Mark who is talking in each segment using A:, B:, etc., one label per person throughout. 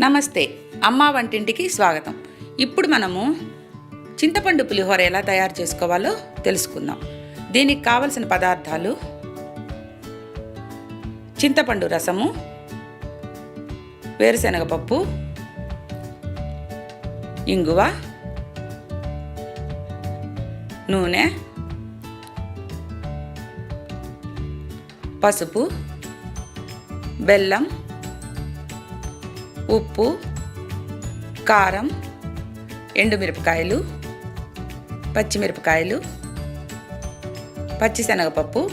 A: నమస్తే అమ్మ వంటింటికి స్వాగతం. ఇప్పుడు మనము చింతపండు పులిహోర ఎలా తయారు చేసుకోవాలో తెలుసుకుందాం. దీనికి కావలసిన పదార్థాలు చింతపండు రసము వేరుశనగపప్పు ఇంగువ నూనె పసుపు బెల్లం ఉప్పు కారం ఎండుమిరపకాయలు పచ్చిమిరపకాయలు పచ్చిశనగపప్పు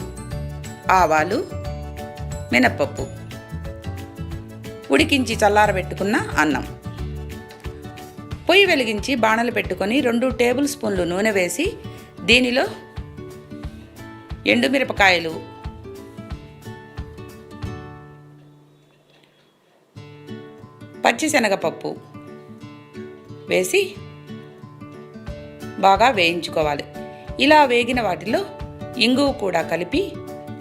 A: ఆవాలు మినప్పప్పు. ఉడికించి చల్లారబెట్టుకున్న అన్నం. పొయ్యి వెలిగించి బాణలు పెట్టుకొని రెండు టేబుల్ స్పూన్లు నూనె వేసి దీనిలో ఎండుమిరపకాయలు పచ్చిశనగపప్పు వేసి బాగా వేయించుకోవాలి. ఇలా వేగిన వాటిలో ఇంగువు కూడా కలిపి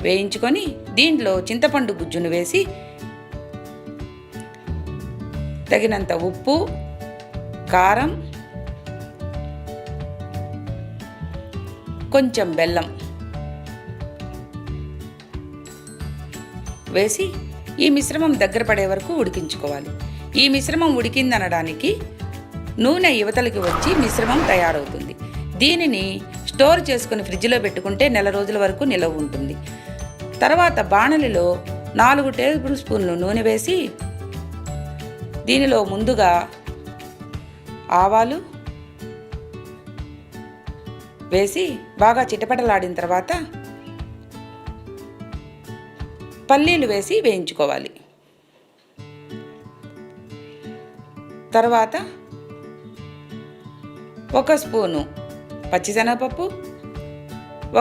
A: వేయించుకొని దీంట్లో చింతపండు గుజ్జును వేసి తగినంత ఉప్పు కారం కొంచెం బెల్లం వేసి ఈ మిశ్రమం దగ్గర పడే వరకు ఉడికించుకోవాలి. ఈ మిశ్రమం ఉడికిందనడానికి నూనె యువతలకి వచ్చి మిశ్రమం తయారవుతుంది. దీనిని స్టోర్ చేసుకుని ఫ్రిడ్జ్లో పెట్టుకుంటే నెల రోజుల వరకు నిలవ ఉంటుంది. తర్వాత బాణలిలో నాలుగు టేబుల్ స్పూన్లు నూనె వేసి దీనిలో ముందుగా ఆవాలు వేసి బాగా చిటపటలాడిన తర్వాత పల్లీలు వేసి వేయించుకోవాలి. తర్వాత ఒక స్పూను పచ్చిశనగపప్పు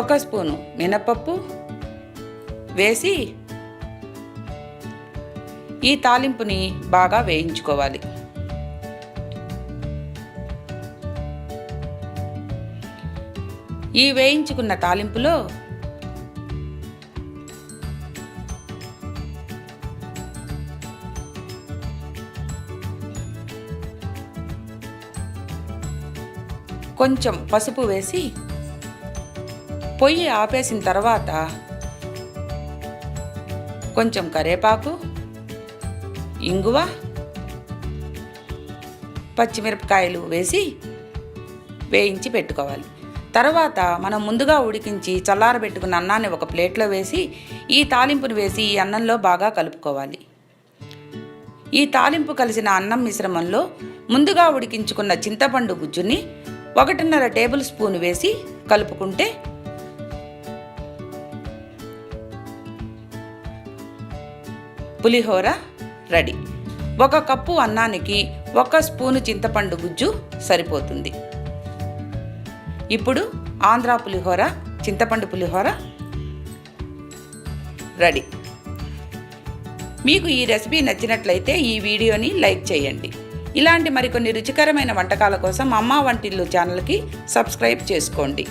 A: ఒక స్పూను మినపప్పు వేసి ఈ తాలింపుని బాగా వేయించుకోవాలి. ఈ వేయించుకున్న తాలింపులో కొంచెం పసుపు వేసి పొయ్యి ఆపేసిన తర్వాత కొంచెం కరేపాకు ఇంగువ పచ్చిమిరపకాయలు వేసి వేయించి పెట్టుకోవాలి. తర్వాత మనం ముందుగా ఉడికించి చల్లారబెట్టుకున్న అన్నాన్ని ఒక ప్లేట్లో వేసి ఈ తాలింపును వేసి ఈ అన్నంలో బాగా కలుపుకోవాలి. ఈ తాలింపు కలిసిన అన్నం మిశ్రమంలో ముందుగా ఉడికించుకున్న చింతపండు గుజ్జుని ఒకటిన్నర టేబుల్ స్పూన్ వేసి కలుపుకుంటే పులిహోర రెడీ. ఒక కప్పు అన్నానికి ఒక స్పూను చింతపండు గుజ్జు సరిపోతుంది. ఇప్పుడు ఆంధ్ర పులిహోర చింతపండు పులిహోర రెడీ. మీకు ఈ రెసిపీ నచ్చినట్లయితే ఈ వీడియోని లైక్ చేయండి. ఇలాంటి మరికొన్ని రుచికరమైన వంటకాల కోసం అమ్మా వంటిల్లు ఛానల్కి సబ్స్క్రైబ్ చేసుకోండి.